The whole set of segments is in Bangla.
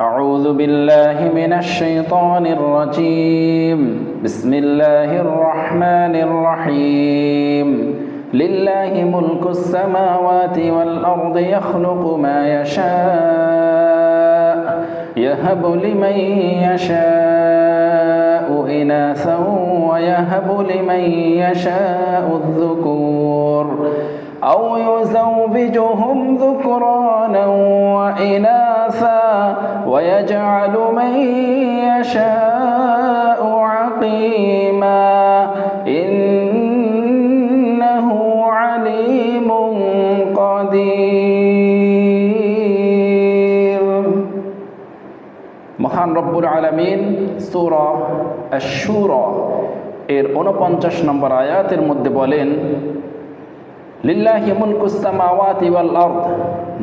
أعوذ بالله من الشيطان الرجيم. بسم الله الرحمن الرحيم. لله ملك السماوات والأرض يخلق ما يشاء يهب لمن يشاء إناثا ويهب لمن يشاء الذكور. أو يزوجهم ذكرانا وإناثا ويجعل من يشاء عقيما إنه عليم قدير মহান রব্বুল আলমিন সুরা আশুরা এর উনপঞ্চাশ নম্বর আয়াতের মধ্যে বলেন লিল্লাহি মুলকুস্তামাওয়াতি ওয়াল আরদ,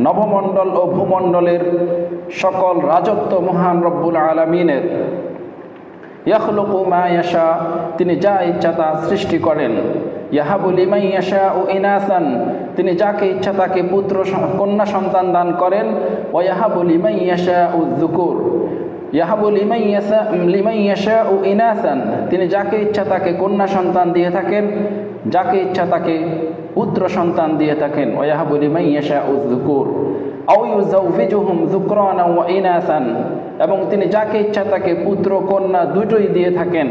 নবমণ্ডল ও ভূমণ্ডলের সকল রাজত্ব মহান রব্বুল আলামিনের। ইয়াখলুকু মা তিনি যা ইচ্ছা তা সৃষ্টি করেন। ইয়াহাবু লিমান ইয়াশা ও ইনাসান, তিনি যাকে ইচ্ছা তাকে পুত্র কন্যা সন্তান দান করেন। ও ইয়াহাবু লিমান ইয়াশা ও যুকুর, ইয়াহাবু লিমান ইয়াশা লিমান ইয়াশা ও ইনাসান, তিনি যাকে ইচ্ছা তাকে কন্যা সন্তান দিয়ে থাকেন। যাকে ইচ্ছা তাকে পুত্র সন্তান দিয়ে থাকেন। ও ইয়াহাবু লিমান ইয়াশা ও যুকুর, আও ইউজাউফিজুহুম যুকরানা ওয়া ইনাসান, এবং তিনি যাকে ইচ্ছা তাকে পুত্র, কন্যা দুটোই দিয়ে থাকেন।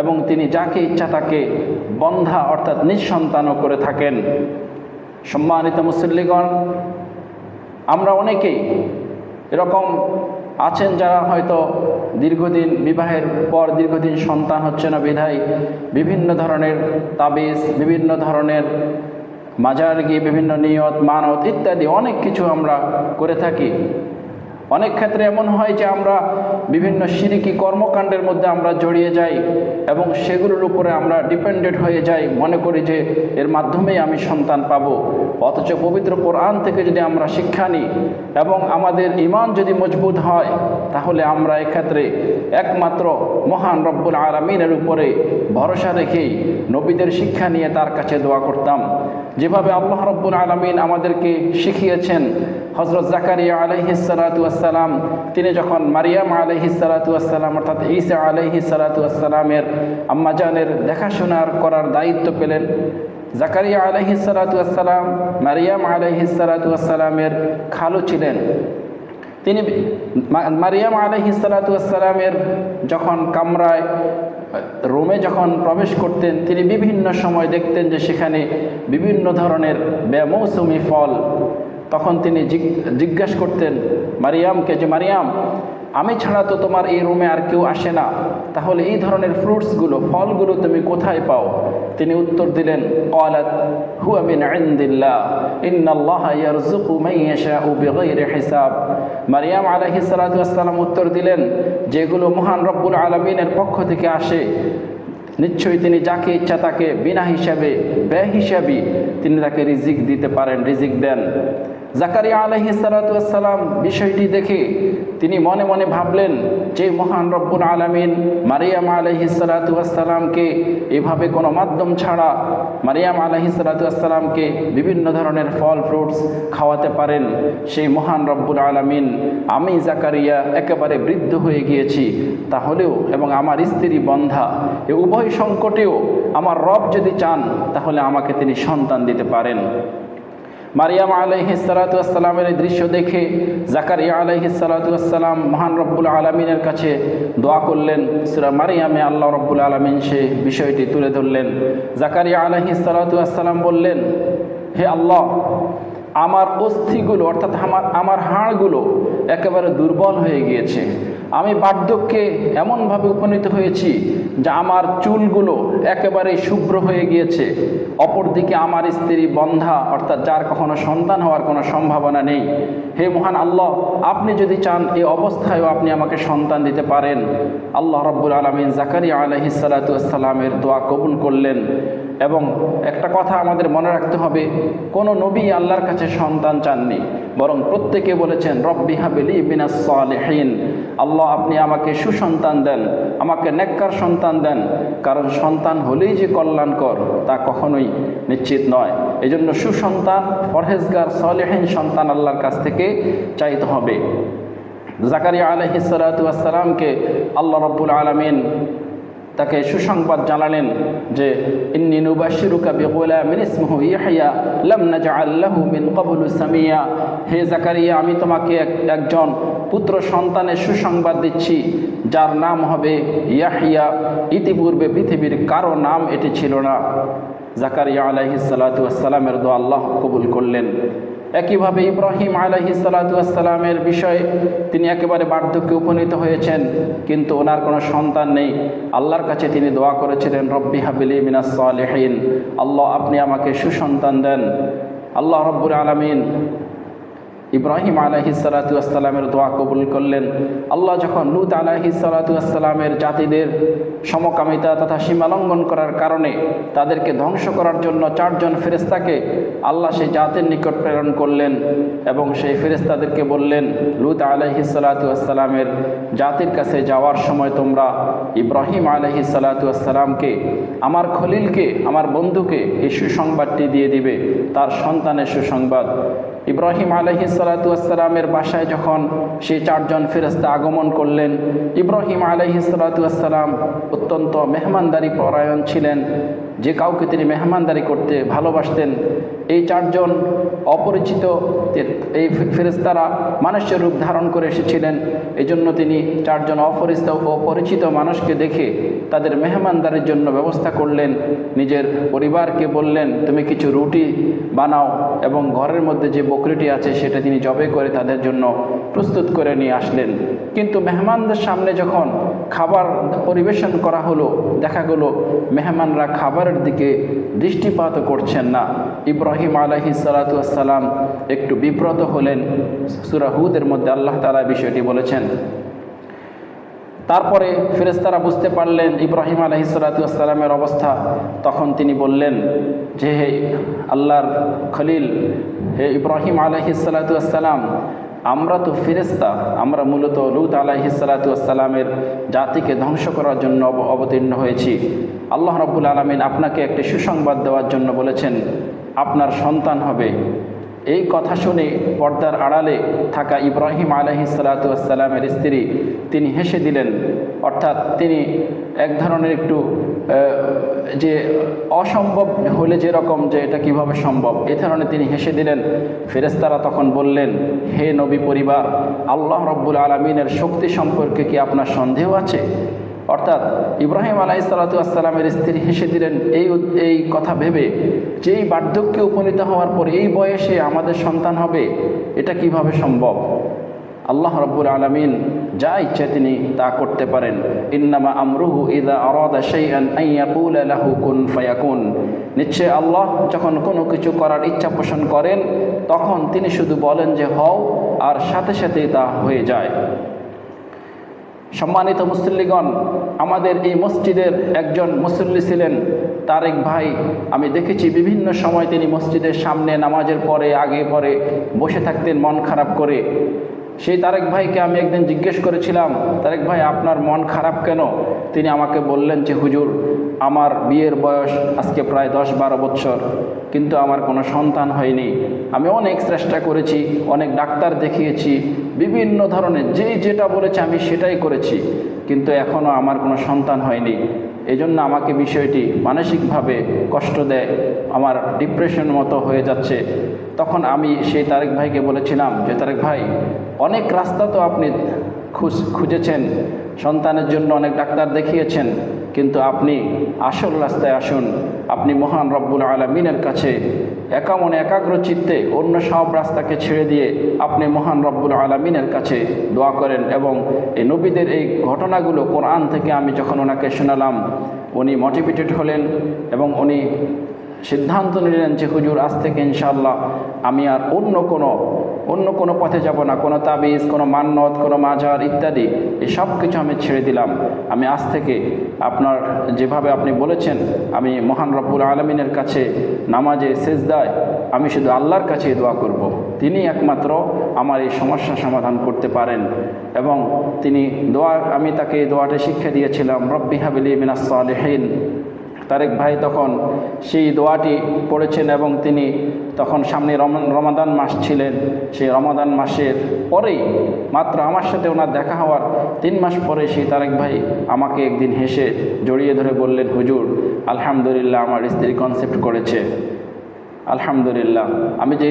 এবং তিনি যাকে ইচ্ছা তাকে বন্ধা অর্থাৎ নিঃসন্তানও করে থাকেন। সম্মানিত মুসল্লিগণ, আমরা অনেকেই এরকম আছেন যারা হয়তো দীর্ঘদিন, বিবাহের পর দীর্ঘদিন সন্তান হচ্ছে না, বিধায়, বিভিন্ন ধরনের তাবিজ, বিভিন্ন ধরনের মাজার গিয়ে বিভিন্ন নিয়ত, মানত ইত্যাদি অনেক কিছু আমরা করে থাকি। অনেক ক্ষেত্রে এমন হয় যে আমরা বিভিন্ন সিরিকি কর্মকাণ্ডের মধ্যে আমরা জড়িয়ে যাই এবং সেগুলোর উপরে আমরা ডিপেন্ডেন্ট হয়ে যাই। মনে করি যে এর মাধ্যমেই আমি সন্তান পাব। অথচ পবিত্র কোরআন থেকে যদি আমরা শিক্ষা নিই এবং আমাদের ইমান যদি মজবুত হয়, তাহলে আমরা এক্ষেত্রে একমাত্র মহান রব্বুল আলমিনের উপরে ভরসা রেখেই নবীদের শিক্ষা নিয়ে তার কাছে দোয়া করতাম। যেভাবে আল্লাহ রব্বুল আলমিন আমাদেরকে শিখিয়েছেন হজরত জাকারিয়া আলহিসালাতুয়াসাল্লাম তিনি যখন মারিয়াম আলহিসালাতুয়াসাল্লাম অর্থাৎ ঈসা আলহিসালাতুয়াসাল্লামের আম্মাজানের দেখাশোনার করার দায়িত্ব পেলেন, জাকারিয়া আলহিসালাতুয়াসাল্লাম মারিয়াম আলহিসালাতুয়াসাল্লামের খালু ছিলেন। তিনি মারিয়াম আলহিসালাতুয়াসাল্লামের যখন কামরায় রুমে যখন প্রবেশ করতেন, তিনি বিভিন্ন সময় দেখতেন যে সেখানে বিভিন্ন ধরনের বেমৌসুমি ফল। তখন তিনি জিজ্ঞাসা করতেন, মারিয়ামকে যে মারিয়াম আমি ছাড়া তো তোমার এই রুমে আর কেউ আসে না। তাহলে এই ধরনের ফ্রুটসগুলো ফলগুলো তুমি কোথায় পাও? তিনি উত্তর দিলেন মারিয়াম আলাইহিস উত্তর দিলেন, যেগুলো মহান রব্বুল আলমিনের পক্ষ থেকে আসে, নিশ্চয়ই তিনি যাকে ইচ্ছা তাকে বিনা হিসাবে, ব্যয় হিসাবে তিনি তাকে রিজিক দিতে পারেন, রিজিক দেন। জাকারিয়া আলহি সালাতাম বিষয়টি দেখে তিনি মনে মনে ভাবলেন, যে মহান রব্বুল আলমিন মারিয়াম আলহি সালাতামকে এভাবে কোনো মাধ্যম ছাড়া মারিয়াম আলহি সালাতামকে বিভিন্ন ধরনের ফল ফ্রুটস খাওয়াতে পারেন। সেই মহান রব্বুল আলমিন, আমি জাকারিয়া একেবারে বৃদ্ধ হয়ে গিয়েছি, তাহলেও এবং আমার স্ত্রী বন্ধা, এ উভয় সংকটেও আমার রব যদি চান, তাহলে আমাকে তিনি সন্তান দিতে পারেন। মারিয়াম আলাইহি সালাতামের এই দৃশ্য দেখে জাকারিয়া আলাইহি সালাতাম মহান রব্বুল আলমিনের কাছে দোয়া করলেন। সুরা মারিয়ামে আল্লাহ রব্বুল আলমিন সে বিষয়টি তুলে ধরলেন। জাকারিয়া আলাইহি সালাতাম বললেন, হে আল্লাহ, আমার অস্থিগুলো অর্থাৎ আমার আমার হাড়গুলো একেবারে দুর্বল হয়ে গিয়েছে। আমি বার্ধক্যে এমনভাবে উপনীত হয়েছি যে আমার চুলগুলো একেবারে শুভ্র হয়ে গিয়েছে। অপরদিকে আমার স্ত্রী বন্ধা, অর্থাৎ যার কখনো সন্তান হওয়ার কোনো সম্ভাবনা নেই। হে মহান আল্লাহ, আপনি যদি চান এই অবস্থায়ও আপনি আমাকে সন্তান দিতে পারেন। আল্লাহ রব্বুল আলমিন জাকারিয়া আলহিসাল্লাতুসাল্লামের দোয়া কবুল করলেন। এবং একটা কথা আমাদের মনে রাখতে হবে, কোনো নবী আল্লাহর কাছে সন্তান চাননি, বরং প্রত্যেকে বলেছেন, রব্বি হাবিলি বিনাস সালেহীন। আল্লাহ আপনি আমাকে সুসন্তান দেন, আমাকে নেককার সন্তান দেন। কারণ সন্তান হলেই যে কল্যাণকর, তা কখনোই নিশ্চিত নয়। এজন্য সুসন্তান, পরহেজগার, সলেহীন সন্তান আল্লাহর কাছ থেকে চাইতে হবে। জাকারিয়া আলহিসালাতামকে আল্লাহ রব্বুল আলমিন তাকে সুসংবাদ জানালেন যে, ইন্নি নুবাশিরুকা বিগুলামিন ইসমুহু ইয়াহইয়া লাম নাজআল লাহু মিন ক্বাবলু সামিয়া। হে জাকারিয়া, আমি তোমাকে এক- একজন পুত্র সন্তানের সুসংবাদ দিচ্ছি, যার নাম হবে ইয়াহিয়া। ইতিপূর্বে পৃথিবীর কারও নাম এটি ছিল না। জাকারিয়া আলাইহিস সালাতু ওয়াসসালামের দোয়া আল্লাহ কবুল করলেন। একইভাবে ইব্রাহিম আলহি সালাতামের বিষয়ে তিনি একেবারে বার্ধক্যে উপনীত হয়েছেন, কিন্তু ওনার কোনো সন্তান নেই। আল্লাহর কাছে তিনি দোয়া করেছিলেন, রব্বি হাবিলি মিনাস সালেহীন, আল্লাহ আপনি আমাকে সুসন্তান দেন। আল্লাহ রব্বুর আলমিন ইব্রাহিম আলহি সালাতামের দোয়া কবুল করলেন। আল্লাহ যখন লুত আলহি সালাতামের জাতিদের সমকামিতা তথা সীমালঙ্ঘন করার কারণে তাদেরকে ধ্বংস করার জন্য চারজন ফেরেস্তাকে আল্লাহ সেই জাতির নিকট প্রেরণ করলেন এবং সেই ফেরেস্তাদেরকে বললেন, লুত আলহি সালাতামের জাতির কাছে যাওয়ার সময় তোমরা ইব্রাহিম আলহি সালাতামকে আমার খলিলকে, আমার বন্ধুকে এই সুসংবাদটি দিয়ে দিবে। তার সন্তানের সুসংবাদ ইব্রাহিম আলহি সালাতামের বাসায় যখন সেই চারজন ফেরস্তা আগমন করলেন, ইব্রাহিম আলহি সালাতাম অত্যন্ত মেহমানদারি পরায়ণ ছিলেন। যে কাউকে তিনি মেহমানদারি করতে ভালোবাসতেন, এই চারজন অপরিচিত এই ফেরেস্তারা মানুষের রূপ ধারণ করে এসেছিলেন। এই জন্য তিনি চারজন অপরিচিত ও পরিচিত মানুষকে দেখে তাদের মেহমানদারির জন্য ব্যবস্থা করলেন। নিজের পরিবারকে বললেন, তুমি কিছু রুটি বানাও এবং ঘরের মধ্যে যে বকরিটি আছে সেটা তিনি জবে করে তাদের জন্য প্রস্তুত করে নিয়ে আসলেন। কিন্তু মেহমানদের সামনে যখন খাবার পরিবেশন করা হলো, দেখা গেলো মেহমানরা খাবারের দিকে দৃষ্টিপাত করছেন না। ইব্রাহিম আলহি সালাতাম একটু বিব্রত হলেন। সুরাহুদের মধ্যে আল্লাহ তালা বিষয়টি বলেছেন। তারপরে ফেরেস্তারা বুঝতে পারলেন ইব্রাহিম আলহি সালাতামের অবস্থা। তখন তিনি বললেন, যে হে আল্লাহর খলিল, হে ইব্রাহিম আলহি সালাতাম আমরা তো ফেরেস্তা আমরা মূলত লুত আলাহি সালাতামের জাতিকে ধ্বংস করার জন্য অবতীর্ণ হয়েছি। আল্লাহ রব্বুল আলমিন আপনাকে একটি সুসংবাদ দেওয়ার জন্য বলেছেন, আপনার সন্তান হবে। এই কথা শুনে পর্দার আড়ালে থাকা ইব্রাহিম আলহি সালাতামের স্ত্রী, তিনি হেসে দিলেন। অর্থাৎ তিনি এক ধরনের একটু যে অসম্ভব হলে যেরকম যে এটা কীভাবে সম্ভব, এ ধরনের তিনি হেসে দিলেন। ফেরেস্তারা তখন বললেন, হে নবী পরিবার, আল্লাহ রব্বুল আলমিনের শক্তি সম্পর্কে কি আপনার সন্দেহ আছে? অর্থাৎ ইব্রাহিম আলাই সালাতামের স্ত্রী হেসে দিলেন, এই এই কথা ভেবে যে এই বার্ধক্যে উপনীত হওয়ার পর এই বয়সে আমাদের সন্তান হবে, এটা কীভাবে সম্ভব? আল্লাহ রব্বুল আলমিন যা ইচ্ছে তিনি তা করতে পারেন। ইন্নামা আমরুহু ইদা আরাদা শাইআন ফায়াকুন। নিশ্চয় আল্লাহ যখন কোনো কিছু করার ইচ্ছা পোষণ করেন, তখন তিনি শুধু বলেন যে, হও, আর সাথে সাথেই তা হয়ে যায়। সম্মানিত মুসল্লিগণ, আমাদের এই মসজিদের একজন মুসল্লি ছিলেন তারেক ভাই। আমি দেখেছি বিভিন্ন সময় তিনি মসজিদের সামনে নামাজের পরে, আগে পরে বসে থাকতেন মন খারাপ করে। সেই তারেক ভাইকে আমি একদিন জিজ্ঞেস করেছিলাম, তারেক ভাই, আপনার মন খারাপ কেন? তিনি আমাকে বললেন যে, হুজুর আমার বিয়ের বয়স আজকে প্রায় দশ বারো বছর, কিন্তু আমার কোনো সন্তান হয়নি। আমি অনেক চেষ্টা করেছি, অনেক ডাক্তার দেখিয়েছি, বিভিন্ন ধরনের যেই যেটা বলেছে আমি সেটাই করেছি, কিন্তু এখনও আমার কোনো সন্তান হয়নি। এই জন্য আমাকে বিষয়টি মানসিকভাবে কষ্ট দেয়, আমার ডিপ্রেশন মতো হয়ে যাচ্ছে। তখন আমি সেই তারেক ভাইকে বলেছিলাম যে, তারেক ভাই, অনেক রাস্তা তো আপনি খুঁজ খুঁজেছেন সন্তানের জন্য অনেক ডাক্তার দেখিয়েছেন কিন্তু আপনি আসল রাস্তায় আসুন। আপনি মহান রব্বুল আলমিনের কাছে একা মনে একাগ্র চিত্তে অন্য সব রাস্তাকে ছেড়ে দিয়ে আপনি মহান রব্বুল আলমিনের কাছে দোয়া করেন এবং এই নবীদের এই ঘটনাগুলো কোরআন থেকে আমি যখন ওনাকে শোনালাম, উনি মোটিভেটেড হলেন এবং উনি সিদ্ধান্ত নিলেন যে হুজুর, আজ থেকে ইনশাল্লাহ আমি আর অন্য কোনো অন্য কোনো পথে যাব না, কোনো তাবিজ, কোনো মান্নত, কোনো মাজার ইত্যাদি, এই সব কিছু আমি ছেড়ে দিলাম আমি আজ থেকে আপনার যেভাবে আপনি বলেছেন, আমি মহান রব্বুল আলমিনের কাছে নামাজে সেজ দেয় আমি শুধু আল্লাহর কাছে দোয়া করব। তিনি একমাত্র আমার এই সমস্যা সমাধান করতে পারেন এবং তিনি দোয়া, আমি তাকে দোয়াটা শিক্ষা দিয়েছিলাম, রব্বি হাবিলি মিনাস সালেহীন তারেক ভাই তখন সেই দোয়াটি পড়েছেন এবং তিনি তখন সামনে রম- রমাদান মাস ছিলেন। সেই রমাদান মাসের পরেই মাত্র আমার সাথে ওনার দেখা হওয়ার তিন মাস পরে সেই তারেক ভাই আমাকে একদিন হেসে জড়িয়ে ধরে বললেন, হুজুর, আলহামদুলিল্লাহ আমার স্ত্রী কনসেপ্ট করেছে। আলহামদুলিল্লাহ। আমি যে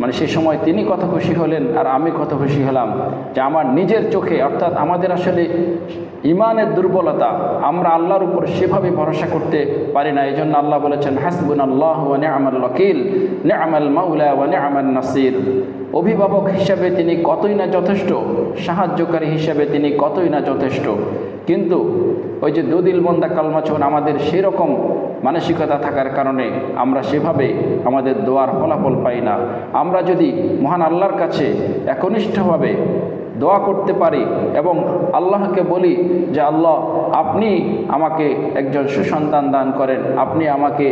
মানে সেই সময় তিনি কত খুশি হলেন আর আমি কত খুশি হলাম যে আমার নিজের চোখে, অর্থাৎ আমাদের আসলে ইমানের দুর্বলতা, আমরা আল্লাহর উপর সেভাবে ভরসা করতে পারি না। এই জন্য আল্লাহ বলেছেন হাসবুন আল্লাহ ওয়ানে আমাল ওয়াকিল নে আমাল মাউলা ওয়ানে আমাল নাসির। অভিভাবক হিসাবে তিনি কতই না যথেষ্ট, সাহায্যকারী হিসাবে তিনি কতই না যথেষ্ট। কিন্তু ওই যে দুদিল বন্দা কালমাচন আমাদের সেরকম মানসিকতা থাকার কারণে আমরা সেভাবে আমাদের দোয়ার ফলাফল পাই না। আমরা যদি মহান আল্লাহর কাছে একনিষ্ঠভাবে দোয়া করতে পারি এবং আল্লাহকে বলি যে, আল্লাহ, আপনি আমাকে একজন সুসন্তান দান করেন, আপনি আমাকে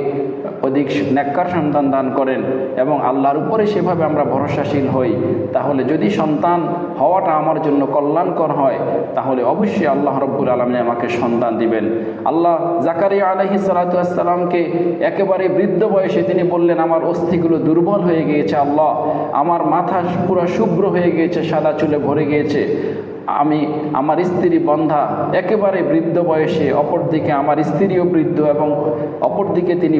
অধিক ন্যাক্কার সন্তান দান করেন এবং আল্লাহর উপরে সেভাবে আমরা ভরসাশীল হই, তাহলে যদি সন্তান হওয়াটা আমার জন্য কল্যাণকর হয়, তাহলে অবশ্যই আল্লাহ রব্বুল আলমী আমাকে সন্তান দিবেন। আল্লাহ জাকারিয়া আলহি সালাতামকে একেবারে বৃদ্ধ বয়সে তিনি বললেন, আমার অস্থিগুলো দুর্বল হয়ে গিয়েছে আল্লাহ। আমার মাথা পুরো শুভ্র হয়ে গিয়েছে, সাদা চুলে ভরে গিয়েছে। আমি, আমার স্ত্রী বন্ধা একেবারে বৃদ্ধ বয়সে, অপরদিকে আমার স্ত্রীও বৃদ্ধ এবং অপরদিকে তিনি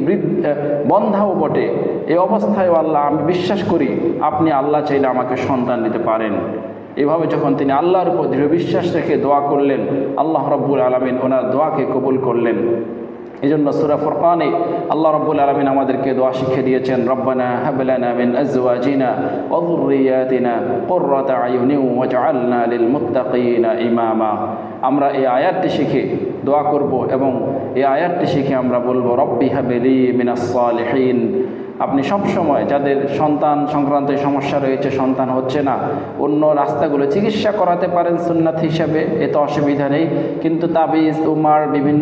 বন্ধাও বটে। এই অবস্থায় আল্লাহ, আমি বিশ্বাস করি আপনি আল্লাহ চাইলে আমাকে সন্তান দিতে পারেন। এভাবে যখন তিনি আল্লাহর উপর দৃঢ় বিশ্বাস রেখে দোয়া করলেন, আল্লাহ রব্বুল আলমিন ওনার দোয়াকে কবুল করলেন। এই জন্য সুরা ফুরকানে আল্লাহ রব্বুল আলমিন আমাদেরকে দোয়া শিখিয়ে দিয়েছেন, রব্বানা হাবলানা মিন আজওয়াজিনা ওয়া যুররিয়াতিনা কুররাতা আয়ুনিন ওয়াজআলনা লিল মুত্তাকিনা ইমামা। আমরা এই আয়াতটি শিখে দোয়া করব এবং এই আয়াতটি শিখে আমরা বলব, রব্বি হাবিলি মিনাস সালিহিন। আপনি সব সময় যাদের সন্তান সংক্রান্ত সমস্যা রয়েছে, সন্তান হচ্ছে না, অন্য রাস্তাগুলো চিকিৎসা করাতে পারেন সুন্নাত হিসাবে, এতে অসুবিধা নেই। কিন্তু তাবিজ, উমার, বিভিন্ন